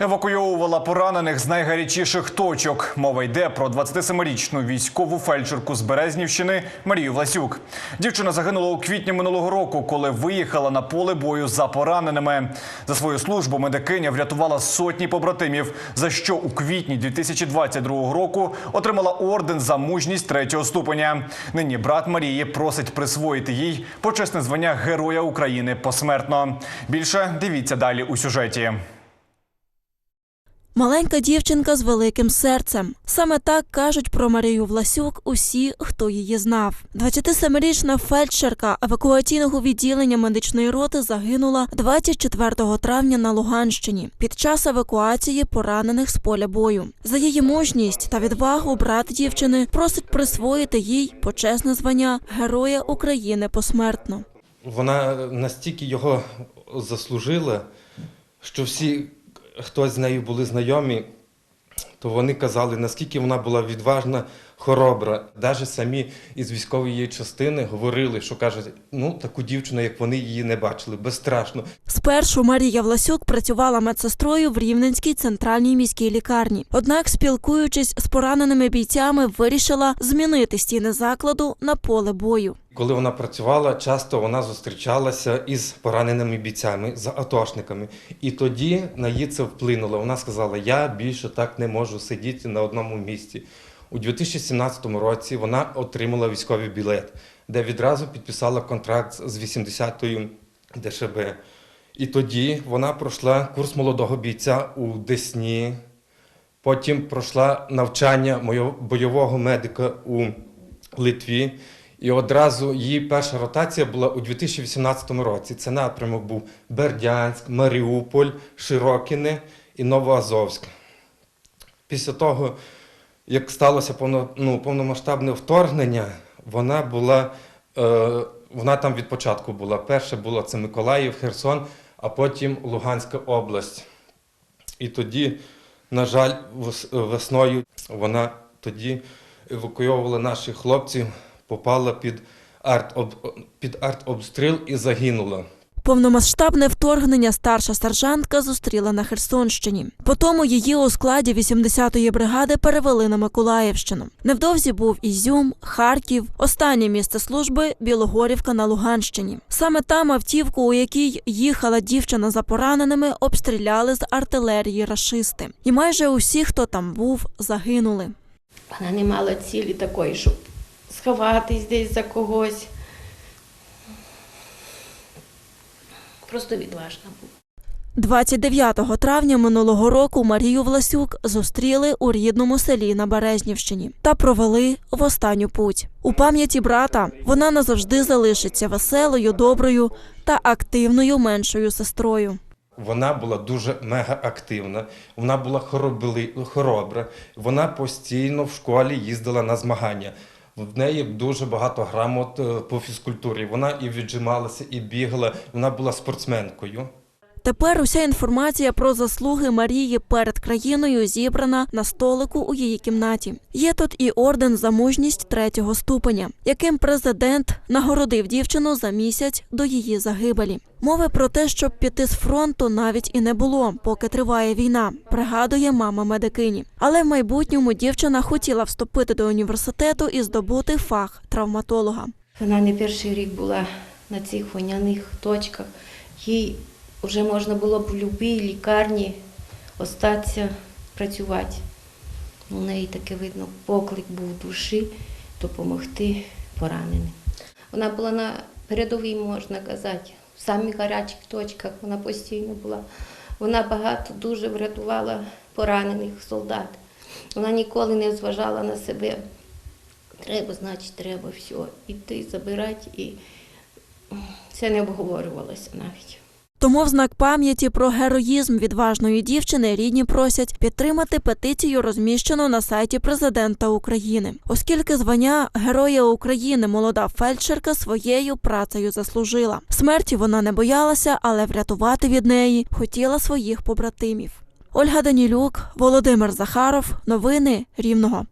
Евакуйовувала поранених з найгарячіших точок. Мова йде про 27-річну військову фельдшерку з Березнівщини Марію Власюк. Дівчина загинула у квітні минулого року, коли виїхала на поле бою за пораненими. За свою службу медикиня врятувала сотні побратимів, за що у квітні 2022 року отримала орден за мужність третього ступеня. Нині брат Марії просить присвоїти їй почесне звання Героя України посмертно. Більше дивіться далі у сюжеті. Маленька дівчинка з великим серцем. Саме так кажуть про Марію Власюк усі, хто її знав. 27-річна фельдшерка евакуаційного відділення медичної роти загинула 24 травня на Луганщині під час евакуації поранених з поля бою. За її мужність та відвагу брат дівчини просить присвоїти їй почесне звання Героя України посмертно. Вона настільки його заслужила, що всі, хто з нею були знайомі, то вони казали, наскільки вона була відважна, хоробра. Навіть самі із військової частини говорили, що кажуть, ну таку дівчину, як вони її не бачили, безстрашно. Спершу Марія Власюк працювала медсестрою в Рівненській центральній міській лікарні. Однак, спілкуючись з пораненими бійцями, вирішила змінити стіни закладу на поле бою. Коли вона працювала, часто вона зустрічалася із пораненими бійцями, з атошниками. І тоді на її це вплинуло. Вона сказала: Я більше так не можу сидіти на одному місці. У 2017 році вона отримала військовий білет, де відразу підписала контракт з 80-ю ДШБ. І тоді вона пройшла курс молодого бійця у Десні. Потім пройшла навчання бойового медика у Литві. І одразу її перша ротація була у 2018 році. Це напрямок був Бердянськ, Маріуполь, Широкине і Новоазовськ. Після того, як сталося повно, ну, повномасштабне вторгнення, вона була е, вона там від початку була. Перша була це Миколаїв, Херсон, а потім Луганська область. І тоді, на жаль, весною вона тоді евакуйовувала наших хлопців, попала під арт під артобстріл і загинула. Повномасштабне вторгнення старша сержантка зустріла на Херсонщині. Потому її у складі 80-ї бригади перевели на Миколаївщину. Невдовзі був Ізюм, Харків, останнє місце служби Білогорівка на Луганщині. Саме там автівку, у якій їхала дівчина за пораненими, обстріляли з артилерії рашисти. І майже усі, хто там був, загинули. Вона не мала цілі такої, щоб сховатись десь за когось. Просто відважна була. 29 травня минулого року Марію Власюк зустріли у рідному селі на Березнівщині та провели в останню путь. У пам'яті брата вона назавжди залишиться веселою, доброю та активною меншою сестрою. Вона була дуже мега активна, вона була хоробли- хоробра, вона постійно в школі їздила на змагання. В неї дуже багато грамот е, по фізкультурі. Вона і віджималася, і бігала. Вона була спортсменкою. Тепер уся інформація про заслуги Марії перед країною зібрана на столику у її кімнаті. Є тут і орден за мужність третього ступеня, яким президент нагородив дівчину за місяць до її загибелі. Мови про те, щоб піти з фронту, навіть і не було, поки триває війна, пригадує мама медикині. Але в майбутньому дівчина хотіла вступити до університету і здобути фах травматолога. Вона не перший рік була на цих воняних точках. Їй вже можна було б в будь-якій лікарні остатися працювати. У неї таке видно, поклик був душі допомогти пораненим. Вона була на передовій, можна казати, в самих гарячих точках вона постійно була. Вона багато дуже врятувала поранених солдат. Вона ніколи не зважала на себе. Треба, значить, треба все. Іти, забирати, і це не обговорювалося навіть. Тому в знак пам'яті про героїзм відважної дівчини рідні просять підтримати петицію, розміщену на сайті президента України, оскільки звання Героя України молода фельдшерка своєю працею заслужила. Смерті вона не боялася, але врятувати від неї хотіла своїх побратимів. Ольга Данілюк, Володимир Захаров. Новини Рівного.